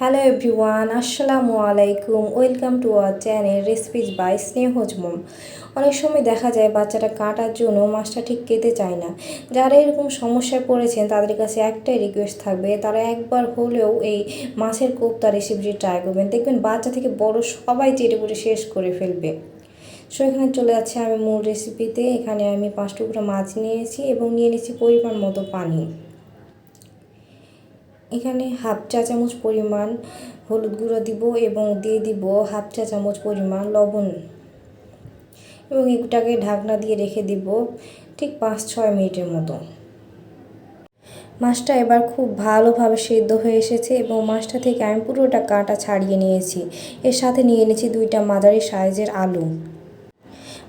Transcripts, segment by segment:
Hello everyone আসসালামু আলাইকুম welcome to our channel recipes by Sneha's mom অনেক সময় দেখা যায় বাচ্চাটা কাটার জন্য মাছটা ঠিক কেটে চায় না। যারা এরকম সমস্যায় পড়েছেন, তাদের কাছে একটাই রিকোয়েস্ট থাকবে, তারা একবার হলেও এই মাছের কোপ্তা রেসিপিটি ট্রাই করবেন। দেখবেন বাচ্চা থেকে বড় সবাই চেটে পুটে শেষ করে ফেলবে। সো এখানে চলে যাচ্ছে আমি মূল রেসিপিতে এখানে আমি পাঁচ টুকরো মাছ নিয়েছি এবং নিয়ে নিয়েছি পরিমাণ মতো পানি। এখানে হাফ চা চামচ পরিমাণ হলুদ গুঁড়ো দিব এবং দিয়ে দিব হাফ চা চামচ পরিমাণ লবণ। এবং এটাকে ঢাকনা দিয়ে রেখে দিব ঠিক পাঁচ ছয় মিনিটের মতো। মাছটা এবার খুব ভালোভাবে সেদ্ধ হয়ে এসেছে এবং মাছটা থেকে আমি পুরোটা কাঁটা ছাড়িয়ে নিয়েছি। এর সাথে নিয়ে নিয়েছি দুইটা মাঝারি সাইজের আলু।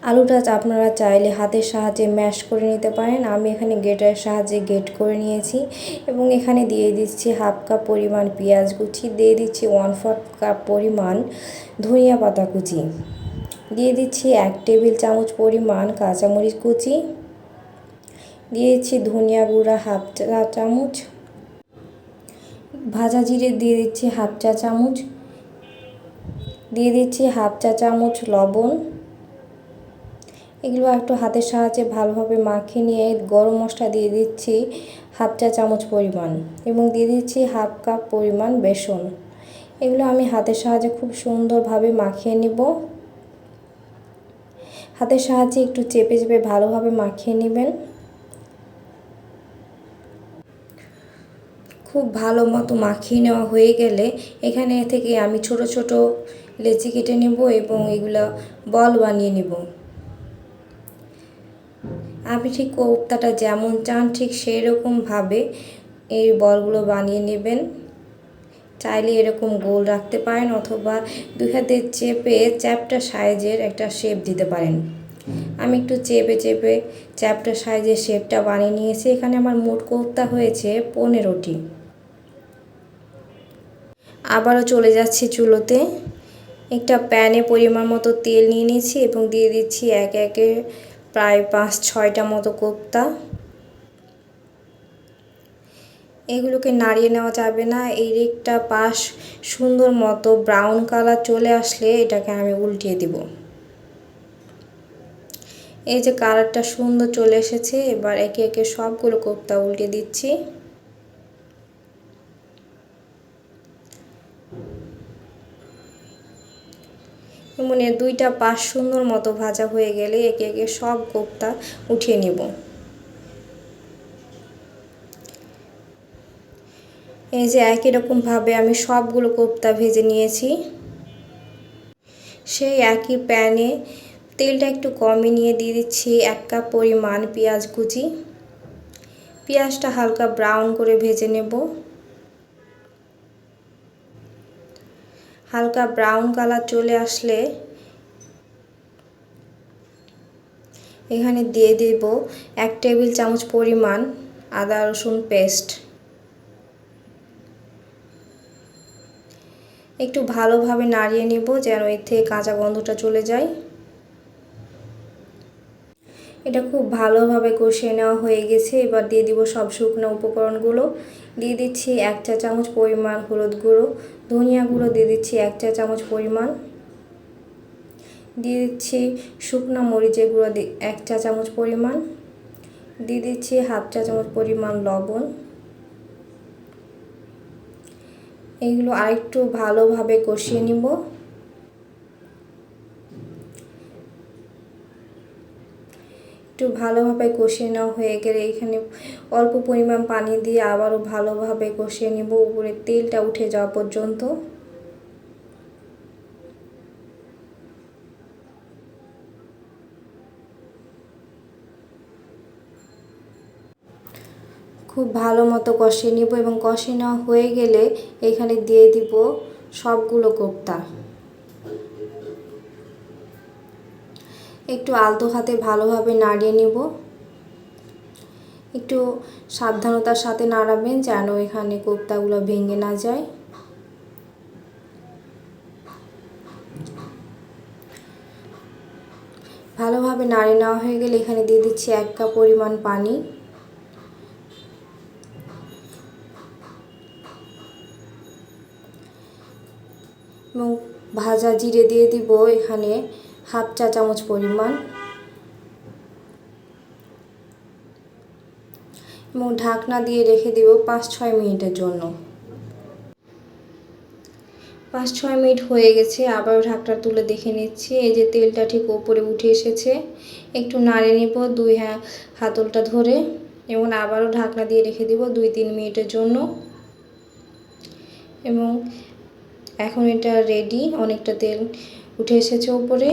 আলুটা আপনারা চাইলে হাতের সাহায্যে ম্যাশ করে নিতে পারেন। আমি এখানে গেটারের সাহায্যে গেট করে নিয়েছি এবং এখানে দিয়ে দিচ্ছি হাফ কাপ পরিমাণ পেঁয়াজ কুচি, দিয়ে দিচ্ছি ওয়ান ফোর্থ কাপ পরিমাণ ধনিয়া পাতা কুচি, দিয়ে দিচ্ছি এক টেবিল চামচ পরিমাণ কাঁচামরিচ কুচি, দিয়ে দিচ্ছি ধনিয়া গুঁড়া হাফ চা চামচ, ভাজা জিরে দিয়ে দিচ্ছি হাফ চা চামচ, দিয়ে দিচ্ছি হাফ চা চামচ লবণ এগুলো একটু হাতের সাহায্যে ভালোভাবে মাখিয়ে নিয়ে গরম মশলা দিয়ে দিচ্ছি হাফ চা চামচ পরিমাণ এবং দিয়ে দিচ্ছি হাফ কাপ পরিমাণ বেসন। এগুলো আমি হাতের সাহায্যে খুব সুন্দরভাবে মাখিয়ে নিব। হাতের সাহায্যে একটু চেপে চেপে ভালোভাবে মাখিয়ে নেবেন। খুব ভালো মতো মাখিয়ে নেওয়া হয়ে গেলে এখানে থেকে আমি ছোট ছোট লেচি কেটে নেব এবং এগুলো বল বানিয়ে নেব। আপনি ঠিক কোপ্তাটা যেমন চান, ঠিক সেই রকমভাবে এই বলগুলো বানিয়ে নেবেন। চাইলে এরকম গোল রাখতে পারেন অথবা দুই হাতে চেপে, চ্যাপটা সাইজের একটা শেপ দিতে পারেন। আমি একটু চেপে চেপে চ্যাপটা সাইজের শেপটা বানিয়ে নিয়েছি। এখানে আমার মোট কোপ্তা হয়েছে পনেরোটি। আবারও চলে যাচ্ছি চুলোতে। একটা প্যানে পরিমাণ মতো তেল নিয়ে নিয়েছি এবং দিয়ে দিচ্ছি এক একে প্রায় পাঁচ, ছয়টা মতো কোপ্তা। এগুলোকে নাড়িয়ে নেওয়া যাবে না। এই রেকটা পাশ সুন্দর মতো ব্রাউন কালার চলে আসলে এটাকে আমি উল্টিয়ে দিব। এই যে কালারটা সুন্দর চলে এসেছে, এবার একে একে সবগুলো কোপ্তা উল্টে দিচ্ছি। মানে দুইটা পাশ সুন্দর মতো ভাজা হয়ে গেলে একে একে সব কোপ্তা উঠিয়ে নেব। এই যে একই রকমভাবে আমি সবগুলো কোপ্তা ভেজে নিয়েছি। সেই একই প্যানে তেলটা একটু কমে নিয়ে দিয়ে দিচ্ছি, এক কাপ পরিমাণ পেঁয়াজ কুচি। পেঁয়াজটা হালকা ব্রাউন করে ভেজে নেব। হালকা ব্রাউন কালার চলে আসলে এখানে দিয়ে দেব এক টেবিল চামচ পরিমাণ আদা রসুন পেস্ট। একটু ভালোভাবে নাড়িয়ে নেব যেন এর থেকে কাঁচা গন্ধটা চলে যায়। এটা খুব ভালোভাবে কষিয়ে নেওয়া হয়ে গেছে। এবার দিয়ে দিব সব শুকনো উপকরণগুলো। দিয়ে দিচ্ছি এক চা চামচ পরিমাণ হলুদ গুঁড়ো। ধনিয়া গুঁড়ো দিয়ে দিচ্ছি এক চা চামচ পরিমাণ। দিয়ে দিচ্ছি শুকনো মরিচের গুঁড়ো এক চা চামচ পরিমাণ। দিয়ে দিচ্ছি হাফ চা চামচ পরিমাণ লবণ। এইগুলো আরেকটু ভালোভাবে কষিয়ে নিব। একটু ভালোভাবে কষিয়ে নেওয়া হয়ে গেলে এখানে অল্প পরিমাণ পানি দিয়ে আবারও ভালোভাবে কষিয়ে নিব। উপরে তেলটা উঠে যাওয়া পর্যন্ত। খুব ভালো মতো কষিয়ে নিব এবং কষিয়ে নেওয়া হয়ে গেলে এখানে দিয়ে দিব সবগুলো কোপ্তা। একটু আলতো হাতে ভালোভাবে নাড়িয়ে নিব। একটু সাবধানতার সাথে নাড়াবেন যেন এখানে কোপ্তাগুলো ভেঙে না যায়। ভালোভাবে নাড়িয়ে নেওয়া হয়ে গেলে এখানে দিয়ে দিচ্ছি এক কাপ পরিমাণ পানি। এবং ভাজা জিরে দিয়ে দিব এখানে হাফ চা চামচ পরিমাণ। এবং ঢাকনা দিয়ে রেখে দিব পাঁচ ছয় মিনিটের জন্য। পাঁচ ছয় মিনিট হয়ে গেছে, আবারও ঢাকটা তুলে দেখে নিচ্ছি। এই যে তেলটা ঠিক ওপরে উঠে এসেছে। একটু নাড়ে নিব দুই হাতলটা ধরে। এবং আবারও ঢাকনা দিয়ে রেখে দিব দুই তিন মিনিটের জন্য। এবং এখন এটা রেডি অনেকটা তেল উঠে এসেছে ওপরে।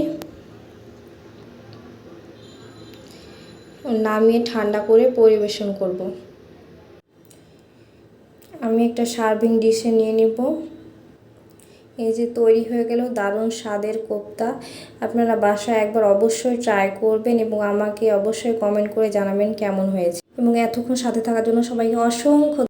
নামিয়ে ঠান্ডা করে পরিবেশন করব। আমি একটা সার্ভিং ডিশে নিয়ে নিব। এই যে তৈরি হয়ে গেল দারুণ স্বাদের কোপ্তা। আপনারা বাসায় একবার অবশ্যই ট্রাই করবেন এবং আমাকে অবশ্যই কমেন্ট করে জানাবেন কেমন হয়েছে। এবং এতক্ষণ সাথে থাকার জন্য সবাইকে অসংখ্য